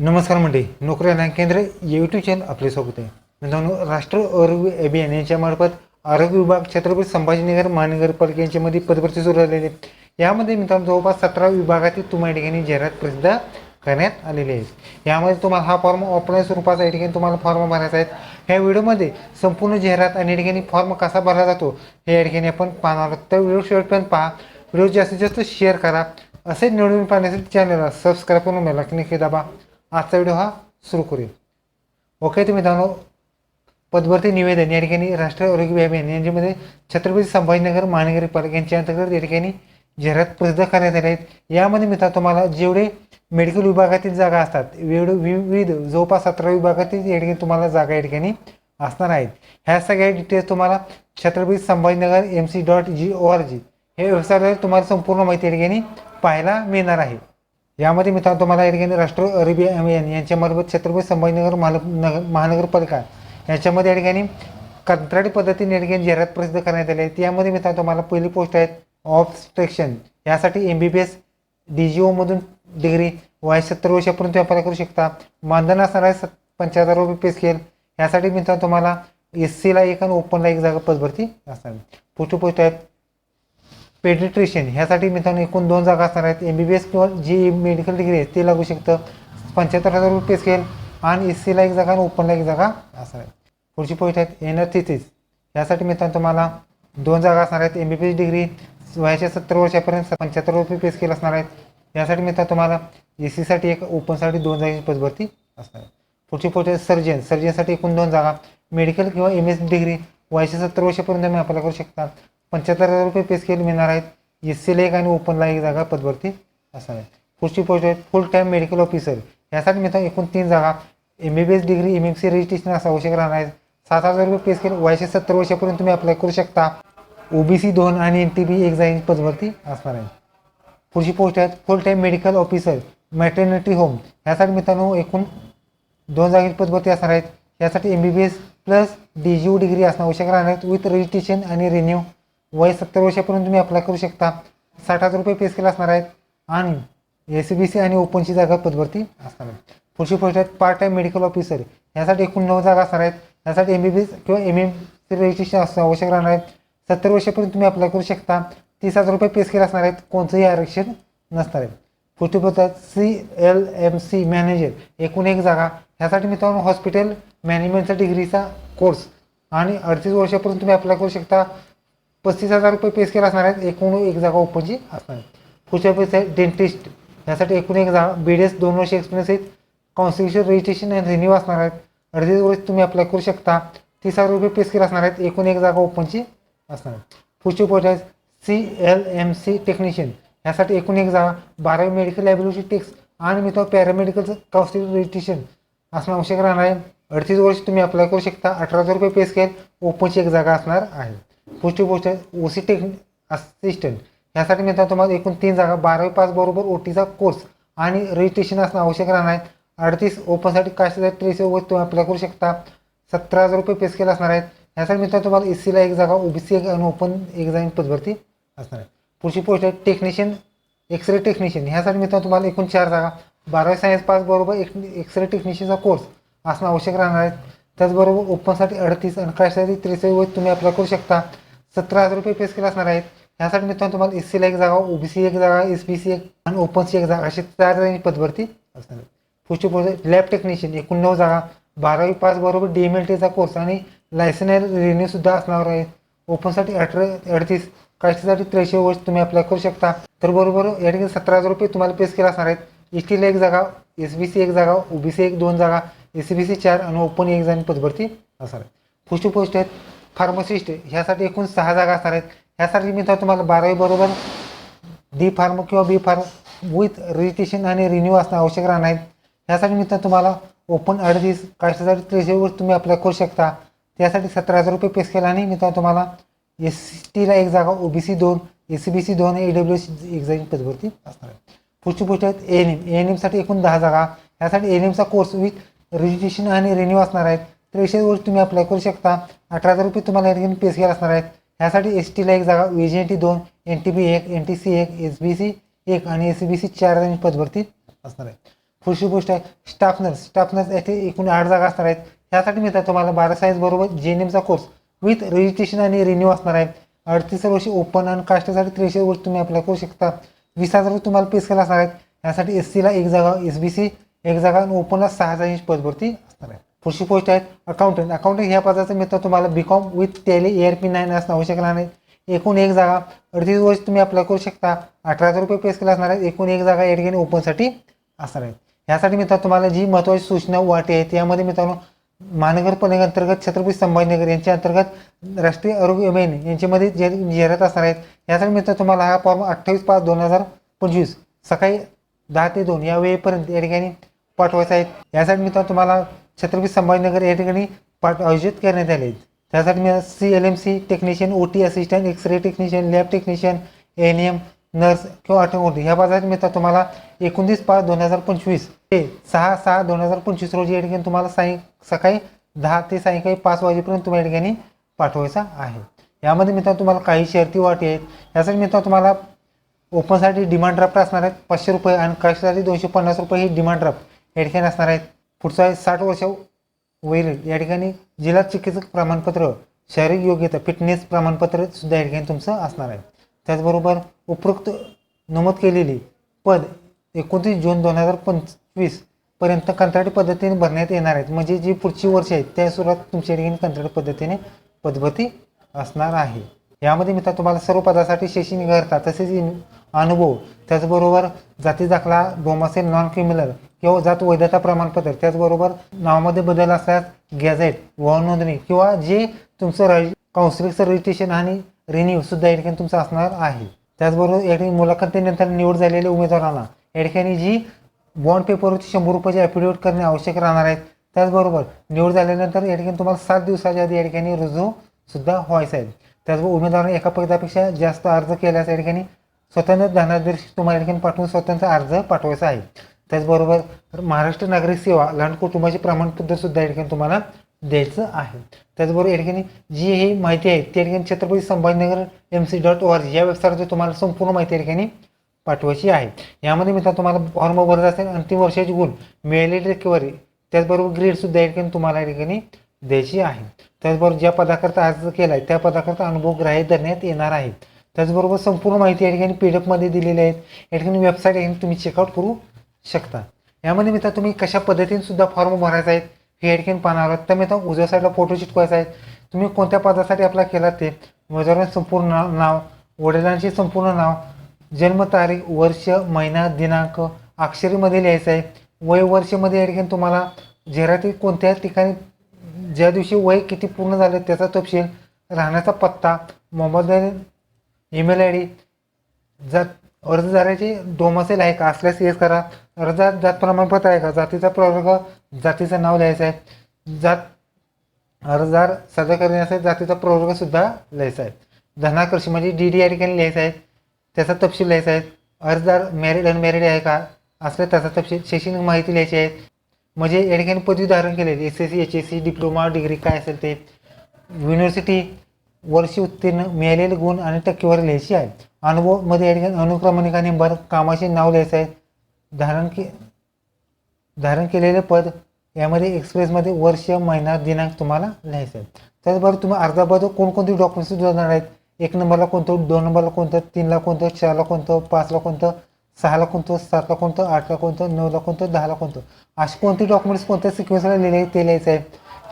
नमस्कार मंडळी नोकरी आणि केंद्र यूट्यूब चॅनल आपले स्वागत आहे. मित्रांनो राष्ट्र आरोग्य अभियान यांच्यामार्फत आरोग्य विभाग छत्रपती संभाजीनगर महानगरपालिकेच्यामध्ये पदभरती सुरू झालेली आहे. यामध्ये मित्रांनो जवळपास सतरा विभागातील तुम्हाला ठिकाणी जाहिरात प्रसिद्ध करण्यात आलेली आहे. यामध्ये तुम्हाला हा फॉर्म ऑफलाईन स्वरूपाचा या ठिकाणी तुम्हाला फॉर्म भरायचा आहे. ह्या व्हिडिओमध्ये संपूर्ण जाहिरात आणि या ठिकाणी फॉर्म कसा भरला जातो हे या ठिकाणी आपण पाहणार आहोत. तर व्हिडिओ शेवटपर्यंत पहा. व्हिडिओ जास्तीत जास्त शेअर करा. असे निवडून पाहण्यासाठी चॅनलला सबस्क्राईब करून मला नक्की दाबा. आजचा व्हिडिओ हा सुरू करूया. ओके तुम्ही मित्रांनो पदभरती निवेदन या ठिकाणी राष्ट्रीय आरोग्य अभियान यांच्यामध्ये छत्रपती संभाजीनगर महानगरपालिका यांच्या अंतर्गत या ठिकाणी जाहिरात प्रसिद्ध करण्यात आल्या आहेत. यामध्ये मित्र तुम्हाला जेवढे मेडिकल विभागातील जागा असतात वेळ विविध जवळपास सतरा विभागातील या ठिकाणी तुम्हाला जागा या ठिकाणी असणार आहेत. ह्या सगळ्या डिटेल्स तुम्हाला Chhatrapati Sambhajinagar M C dot G O R G हे वेबसाईटवर तुम्हाला संपूर्ण माहिती या ठिकाणी पाहायला मिळणार आहे. यामध्ये मित्रांनो तुम्हाला या ठिकाणी राष्ट्रीय अरेबिया यांच्या यांच्यामार्फत छत्रपती संभाजीनगर महाल नगर महानगरपालिका याच्यामध्ये या ठिकाणी कंत्राटी पद्धतीने या ठिकाणी जाहिरात प्रसिद्ध करण्यात आली आहे. यामध्ये मित्रांनो तुम्हाला पहिली पोस्ट आहेत ऑब्स्ट्रक्शन यासाठी M B B S D G ओमधून degree वय सत्तर वर्षापर्यंत व्यापार करू शकता. मानधन असणार आहे सत पंच्याहत्तर रुपये पे स्केल यासाठी मित्रांनो तुम्हाला एस सीला एक आणि ओपनला एक जागा पदभरती असणार पुढची पोस्ट आहेत पेडिट्रिशियन ह्यासाठी मित्रांनो एकूण दोन जागा असणार आहेत. एम बी बी एस किंवा जी मेडिकल डिग्री आहे ते लागू शकतं. पंच्याहत्तर हजार रुपये स्केल आणि एस सीला एक जागा आणि ओपनला एक जागा असणार आहे पुढची पोस्ट आहेत एनर्थिसिस यासाठी मित्रांनो तुम्हाला दोन जागा असणार आहेत. M B B S degree वयाच्या सत्तर वर्षापर्यंत पंच्याहत्तर रुपये पे स्केल असणार आहेत. यासाठी मित्रांनो तुम्हाला एस सीसाठी एक ओपनसाठी दोन जागेची पदभरती असणार आहे. पुढची पोस्ट आहे सर्जन सर्जनसाठी एकूण दोन जागा. मेडिकल किंवा एम एस डिग्री वयाच्या सत्तर वर्षापर्यंत तुम्ही अप्लाय करू शकता. पंच्याहत्तर हजार रुपये पे स्केल मिळणार आहेत. एस सीला एक आणि ओपनला एक जागा पदवरती असणार आहे पुढची पोस्ट आहे फुल टाईम मेडिकल ऑफिसर यासाठी मित्रांनो एकूण तीन जागा. M B B S degree M M C registration असं आवश्यक राहणार आहे सात हजार रुपये पे स्केल वयाच्या सत्तर वर्षापर्यंत तुम्ही अप्लाय करू शकता. ओबीसी दोन आणि एन टी बी एक जागी पदवरती असणार आहे. पुढची पोस्ट आहेत full time medical officer maternity home यासाठी मित्रांनो एकूण दोन जागी पदवरती असणार आहेत. यासाठी M B B S plus D G degree असणं आवश्यक राहणार आहेत विथ रजिस्ट्रेशन आणि रिन्यू वय सत्तर वर्षापर्यंत तुम्ही अप्लाय करू शकता. साठ हजार रुपये पे स्केल असणार आहेत. आणि एस बी सी आणि ओपनची जागा पदभरती असणार आहेत. पुढची पोस्ट आहेत पार्ट टाईम मेडिकल ऑफिसर यासाठी एकूण नऊ जागा असणार आहेत. यासाठी एम बी बी एस किंवा एम एम सी रजिस्ट्रेशन असणं आवश्यक राहणार आहे. सत्तर वर्षापर्यंत तुम्ही अप्लाय करू शकता. तीस हजार रुपये पे स्केल असणार आहेत. कोणतंही आरक्षण नसणार आहे. पुढची पोस्ट आहेत C L M C manager एकूण एक जागा. ह्यासाठी मित्रांनो हॉस्पिटल मॅनेजमेंटचा डिग्रीचा कोर्स आणि अडतीस वर्षापर्यंत तुम्ही अप्लाय करू शकता. पस्तीस हजार रुपये पे स्केल असणार आहेत. एकूण एक जागा ओपनची असणार आहे पुढच्या पेस आहे डेंटिस्ट यासाठी एकूण एक जागा बी डी एस दोन वर्ष एक्सपिरियन्स आहेत. काउन्सिलेशन रजिस्ट्रेशन आणि रिन्यू असणार आहेत. अडतीस वर्ष तुम्ही अप्लाय करू शकता. तीस हजार रुपये पे स्केल असणार आहेत. एकूण एक जागा ओपनची असणार आहे पुढची पोस्ट आहे C L M C technician यासाठी एकूण एक जागा बारावी मेडिकल लॅबोरेटरी टेक्स आणि मित्र पॅरामेडिकलचं काउन्सिल रजिस्ट्रेशन असणं आवश्यक राहणार आहे. अडतीस वर्ष तुम्ही अप्लाय करू शकता. अठरा हजार रुपये पे स्केल ओपनची एक जागा असणार आहे. पुढची गोष्ट ओ सी टेक असिस्टंट यासाठी मित्र तुम्हाला एकूण तीन जागा बारावी पास बरोबर ओ टीचा कोर्स आणि रजिस्ट्रेशन असणं आवश्यक राहणार आहे. अडतीस ओपनसाठी कास्ट ट्रेस वगैरे तुम्ही अप्लाय करू शकता. सतरा हजार रुपये पे स्केल असणार आहेत. यासाठी मित्रांनो तुम्हाला एस सीला एक जागा ओबीसी एक आणि ओपन एक जाईन पदभरती असणार आहे. पुढची पोस्ट आहे टेक्निशियन एक्सरे टेक्निशियन ह्यासाठी मित्रांनो तुम्हाला एकूण चार जागा बारावी सायन्स पास बरोबर एक एक्सरे टेक्निशियनचा कोर्स असणं आवश्यक राहणार आहे. त्याचबरोबर ओपनसाठी अडतीस आणि कास्टसाठी त्रेचाळीस तुम्ही अप्लाय करू शकता. सतरा हजार रुपये फेस केले असणार आहेत. ह्यासाठी मित्रांनो तुम्हाला एस सीला एक जागा ओबीसी एक जागा एस बी सी एक आणि ओपनची एक जागा अशी चार जागांची पदभरती असणार पुढची पोस्ट लॅब टेक्निशियन एकूण नऊ जागा. बारावी पास बरोबर डी एम एल टीचा कोर्स आणि लायसनल रिन्यू सुद्धा असणार आहे. ओपनसाठी अठरा अडतीस कास्टसाठी त्रेशे वर्ष तुम्ही अप्लाय करू शकता. तर बरोबर या ठिकाणी सतरा हजार रुपये तुम्हाला पेस केला असणार आहेत. एस टीला एक जागा एस बी सी एक जागा ओबीसी एक दोन जागा एस बी सी चार आणि ओपन एक जागा पदभरती असणार आहे पुढची पोस्ट आहेत फार्मसिस्ट ह्यासाठी एकूण सहा जागा असणार आहेत. ह्यासाठी मी तुम्हाला बारावी बरोबर डी फार्म किंवा बी फार्म विथ रजिस्ट्रेशन आणि रिन्यू असणं आवश्यक राहणार आहेत ह्यासाठी मित्र तुम्हाला ओपन अडतीस कास्टसाठी त्रेचाळीसवर तुम्ही अप्लाय करू शकता. त्यासाठी सतरा हजार रुपये पेस केला आणि मित्र तुम्हाला एस टीला एक जागा ओ बी सी दोन एस सी बी सी दोन ए डब्ल्यू सी एक्झाम पदवरती पदभरती असणार आहे. पुढची गोष्ट आहेत एन एम एन एमसाठी एकूण दहा जागा. ह्यासाठी एन एमचा कोर्स विथ रजिस्ट्रेशन आणि रिन्यू असणार आहेत. त्रेचाळीस वर्ष तुम्ही अप्लाय करू शकता. अठरा हजार रुपये तुम्हाला या ठिकाणी पे स्केल असणार आहेत. ह्यासाठी एस टीला एक जागा व्ही जी एन टी दोन एन टी बी एक एन टी सी एक एस बी सी एक आणि एस बी सी चार जागी पदभरती असणार आहे पुढची गोष्ट आहे स्टाफ नर्स स्टाफ नर्स येथे एकूण आठ जागा असणार आहेत. ह्यासाठी मिळतात तुम्हाला बारा सायन्स बरोबर जे एन एमचा कोर्स विथ रजिस्ट्रेशन आणि रिन्यू असणार आहे अडतीस वर्षी ओपन आणि कास्टसाठी त्रेचाळीस वर्ष तुम्ही अप्लाय करू शकता. वीस हजार रुपये तुम्हाला पे केला असणार आहेत. ह्यासाठी एस सीला एक जागा एस बी सी एक जागा आणि ओपनला सहा जागांची पदभरती असणार आहे पुढची पोस्ट आहे अकाउंटंट अकाउंटंट ह्या पदाचं मिळतं तुम्हाला B com with Tally A R P nine असणं आवश्यक नाही एकूण एक जागा अडतीस वर्ष तुम्ही अप्लाय करू शकता. अठरा हजार रुपये पेस केला असणार आहे. एकूण एक जागा या ठिकाणी ओपनसाठी असणार आहे. यासाठी मित्रांनो तुम्हाला जी महत्त्वाची सूचना वाटी आहे त्यामध्ये मित्रांनो महानगरपालिका अंतर्गत छत्रपती संभाजीनगर यांच्या अंतर्गत राष्ट्रीय आरोग्य अभियान यांच्यामध्ये जे जाहिरात असणार आहेत यासाठी मित्रांनो तुम्हाला हा फॉर्म अठ्ठावीस पाच दोन हजार पंचवीस सकाळी दहा ते दोन या वेळेपर्यंत या ठिकाणी पाठवायचा आहे. यासाठी मित्रांनो तुम्हाला छत्रपती संभाजीनगर या ठिकाणी पाठ आयोजित करण्यात आले. आहेत त्यासाठी मी C L M C technician O T assistant X ray technician lab technician N M nurse किंवा अटोमोटिव्ह ह्या बाजारात मिळतात तुम्हाला एकोणतीस पाच दोन हजार पंचवीस ते सहा सहा दोन हजार पंचवीस रोजी या ठिकाणी तुम्हाला सायं सकाळी दहा ते सायंकाळी पाच वाजेपर्यंत तुम्हाला या ठिकाणी पाठवायचा आहे. यामध्ये मित्रांनो तुम्हाला काही शर्ती वाटी आहेत. यासाठी मित्रांनो तुम्हाला ओपनसाठी डिमांड ड्राफ्ट असणार आहेत पाचशे रुपये आणि कास्टसाठी दोनशे पन्नास रुपये ही डिमांड ड्राफ्ट या ठिकाणी असणार आहेत. पुढचं आहे साठ वर्षा वरील या ठिकाणी जिल्हा चिकित्सक प्रमाणपत्र शारीरिक योग्यता फिटनेस प्रमाणपत्र सुद्धा या ठिकाणी तुमचं असणार आहे. त्याचबरोबर उपरोक्त नमूद केलेली पद एकोणतीस जून दोन हजार पंचवीसपर्यंत कंत्राटी पद्धतीने भरण्यात येणार आहेत. म्हणजे जी पुढची वर्ष आहेत त्या सुरुवात तुमच्या ठिकाणी कंत्राटी पद्धतीने पदभती असणार आहे. यामध्ये मित्र तुम्हाला सर्व पदासाठी शैक्षणिक अर्हता तसेच अनुभव त्याचबरोबर जाती दाखला डोमासेल नॉन क्रिमिनल किंवा जात वैधता प्रमाणपत्र त्याचबरोबर नावामध्ये बदल असल्यास गॅझेट वाहन नोंदणी किंवा जे तुमचं रजि काउन्सिलिंगचं रजिस्ट्रेशन आणि रिन्यू सुद्धा या ठिकाणी तुमचं असणार आहे. त्याचबरोबर या ठिकाणी मुलाखतीनंतर निवड झालेल्या उमेदवारांना या ठिकाणी जी बॉन्ड पेपरवरती शंभर रुपयाची ॲफिडेविट करणे आवश्यक राहणार आहेत. त्याचबरोबर निवड झाल्यानंतर या ठिकाणी तुम्हाला सात दिवसाच्या आधी या ठिकाणी रुजू सुद्धा व्हायचं आहे. त्याचबरोबर उमेदवारांनी एका पदापेक्षा जास्त अर्ज केल्यास या ठिकाणी स्वतंत्र धनादेश तुम्हाला या ठिकाणी पाठवून स्वतंत्र अर्ज पाठवायचा आहे. त्याचबरोबर महाराष्ट्र नागरिक सेवा लहान कुटुंबाचे प्रमाणपत्र सुद्धा या ठिकाणी तुम्हाला द्यायचं आहे. त्याचबरोबर या ठिकाणी जी ही माहिती आहे त्या ठिकाणी Chhatrapati Sambhajinagar M C dot O R G या वेबसाईटवर तुम्हाला संपूर्ण माहिती या ठिकाणी पाठवायची आहे. यामध्ये मित्र तुम्हाला फॉर्म भरत असेल अंतिम वर्षाची गुण मिळालेली टक्केवारी त्याचबरोबर ग्रेडसुद्धा या ठिकाणी तुम्हाला या ठिकाणी द्यायची आहे. त्याचबरोबर ज्या पदाकरता अर्ज केला आहे त्या पदाकरता अनुभव ग्राह्य धरण्यात येणार आहे. त्याचबरोबर संपूर्ण माहिती या ठिकाणी पी डी एफमध्ये दिलेली आहे. या ठिकाणी वेबसाईट आहे ठिकाणी तुम्ही चेकआउट करू शकता. यामध्ये मित्र तुम्ही कशा पद्धतीने सुद्धा फॉर्म भरायचा आहे हे या पाहणार आहात. तर मित्र उजव्या साईडला फोटो चिटकवायचा आहे. तुम्ही कोणत्या पदासाठी अप्लाय केला ते? उमेदवारांचे संपूर्ण नाव नाव वडिलांचे संपूर्ण नाव जन्मतारीख वर्ष महिना दिनांक अक्षरीमध्ये लिहायचं आहे. वय वर्षमध्ये या तुम्हाला जाहिराती कोणत्या ठिकाणी ज्या दिवशी वय किती पूर्ण झालं त्याचा तपशील राहण्याचा पत्ता मोबाईल ईमेल आय डी जात अर्जदाराची डोमासेल आहे का असल्यास येस करा. अर्जात जात प्रमाणपत्र आहे का? जातीचा प्रवर्ग जातीचं नाव लिहायचं आहे. जात अर्जदार सादर करण्यासाठी जातीचा प्रवर्ग सुद्धा लिहायचा आहे. धनाकर्षी म्हणजे डी डी या ठिकाणी लिहायचा आहे. त्याचा तपशील लिहायचा आहे. अर्जदार मॅरिड अनमॅरिड आहे का? असल्या त्याचा तपशील शैक्षणिक माहिती लिहायची आहे. म्हणजे या ठिकाणी पदवी धारण केले S S C H S C diploma degree काय असेल ते. युनिव्हर्सिटी वर्षी उत्तीर्ण मिळालेले गुण आणि टक्केवारी लिहायची आहे अनुभवमध्ये या ठिकाणी अनुक्रमणिका कामाचे नाव लिहायचं आहे. धारण के धारण केलेले पद यामध्ये एक्सप्रेसमध्ये वर्ष महिना दिनांक तुम्हाला लिहायचं आहे त्याचबरोबर तुम्ही अर्जाबद्दल कोणकोणते डॉक्युमेंट्स जोडणार आहेत? एक नंबरला कोणतं दोन नंबरला कोणतं तीनला कोणतं चारला कोणतं पाचला कोणतं सहाला कोणतं सातला कोणतं आठला कोणतं नऊला कोणतं दहाला कोणतं? असे कोणते डॉक्युमेंट्स कोणत्या सिक्वेन्सला लिहिले ते लिहायचं आहे?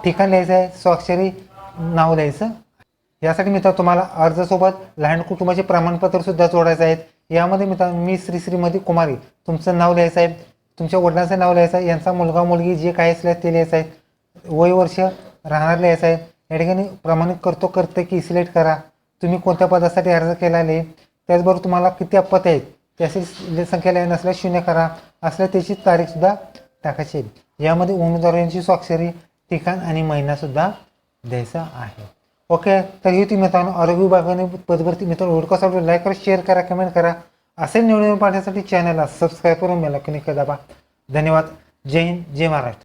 ठिकाण लिहायचं आहे स्वाक्षरी नाव लिहायचं. यासाठी मित्र तुम्हाला अर्जासोबत लहान कुटुंबाचे प्रमाणपत्र सुद्धा जोडायचं आहे यामध्ये मित्र मी श्री श्रीमती कुमारी तुमचं नाव लिहायचं आहे. तुमच्या वडिलांचं नाव लिहायचं आहे. यांचा मुलगा मुलगी जे काही असल्यास ते लिहायचं आहे. वय वर्ष राहणार लिहायचं आहे. या ठिकाणी प्रमाणित करतो करते की सिलेक्ट करा. तुम्ही कोणत्या पदासाठी अर्ज केला आहे त्याचबरोबर तुम्हाला किती अपत्य आहेत? त्याची संख्या लिहायला नसल्यास शून्य करा. असल्या त्याची तारीखसुद्धा टाकायची यामध्ये उमेदवारांची स्वाक्षरी ठिकाण आणि महिनासुद्धा द्यायचा आहे. ओके तर ही तुम्ही मित्रांनो आरोग्य विभागाने पदभरती मित्रांनो व्हिडिओ कसा लाईक करा शेअर करा कमेंट करा. असे निवडून पाहण्यासाठी चॅनलला सबस्क्राईब करून मला दाबा धन्यवाद. जय हिंद जय महाराष्ट्र.